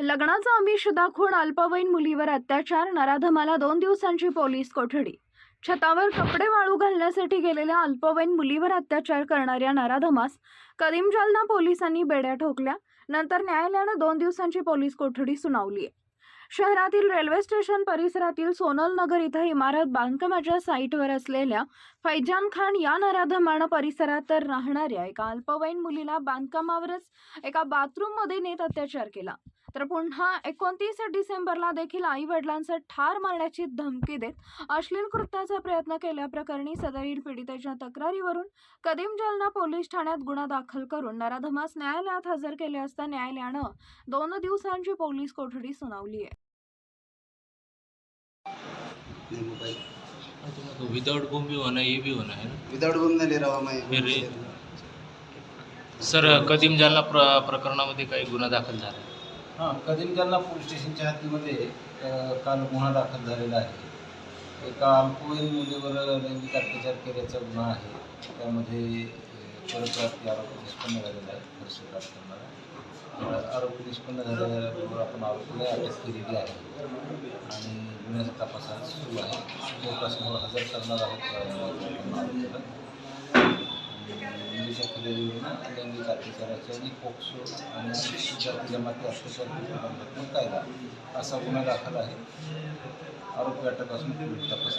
लग्नाचा आमिष दाखवून अल्पवयीन मुलीवर अत्याचार नराधमाला दोन दिवसांची पोलीस कोठडी. छतावर कपडे वाळू घालण्यासाठी गेलेल्या अल्पवयीन मुलीवर अत्याचार करणाऱ्या नराधमास कदीम जालना पोलिसांनी बेड्या ठोकल्या. नंतर न्यायालयानं दोन दिवसांची पोलीस कोठडी सुनावली आहे. शहरातील रेल्वे स्टेशन परिसरातील सोनल नगर इथं इमारत बांधकामाच्या साईटवर असलेल्या फैजान खान या नराधमानं परिसरात तर राहणाऱ्या एका अल्पवयीन मुलीला बांधकामावरच एका बाथरूममध्ये नेत अत्याचार केला. तर पुन्हा एकोणतीस डिसेंबरला देखील आई वडिलांचं ठार मारण्याची धमकी देत अश्लील कृत्याचा प्रयत्न केल्याप्रकरणी सदरील पीडितेच्या तक्रारीवरून कदीम जालना पोलीस ठाण्यात गुन्हा दाखल करून नराधमास न्यायालयात हजर केले असता न्यायालयानं दोन दिवसांची पोलीस कोठडी सुनावली आहे. विदाउट बम भी होना ये भी होना है ना? विदाउट बम नाही ले रहा मैं सर कदीम जालना प्र प्रकरणामध्ये काही गुन्हा दाखल झाला? कधी हां पोलीस स्टेशनच्या हद्दीमध्ये काल गुन्हा दाखल झालेला आहे. एका अल्पवयीन मुलीवर लैंगिक अत्याचार केल्याचा गुन्हा आहे. त्यामध्ये अ, परप्राप्ती आरोपी निष्पन्न झालेला आहे. हर्षकात करणारा अ, आरोपी निष्पन्न झाल्याबरोबर आपण आरोपीला अटक केलेली आहे. आणि गुन्ह्याचा तपास आज सुरू आहे. कोर्टासमोर हजर करणार आहोत अ, आरोपीला मुलीच्या फिर्यादीवरून लैंगिक अत्याचाराची आणि पोक्सो आणि जाती जमाती अत्याचार प्रतिबंधात्मक कायदा असा गुन्हा दाखल आहे. आरोपी अटक असून तपास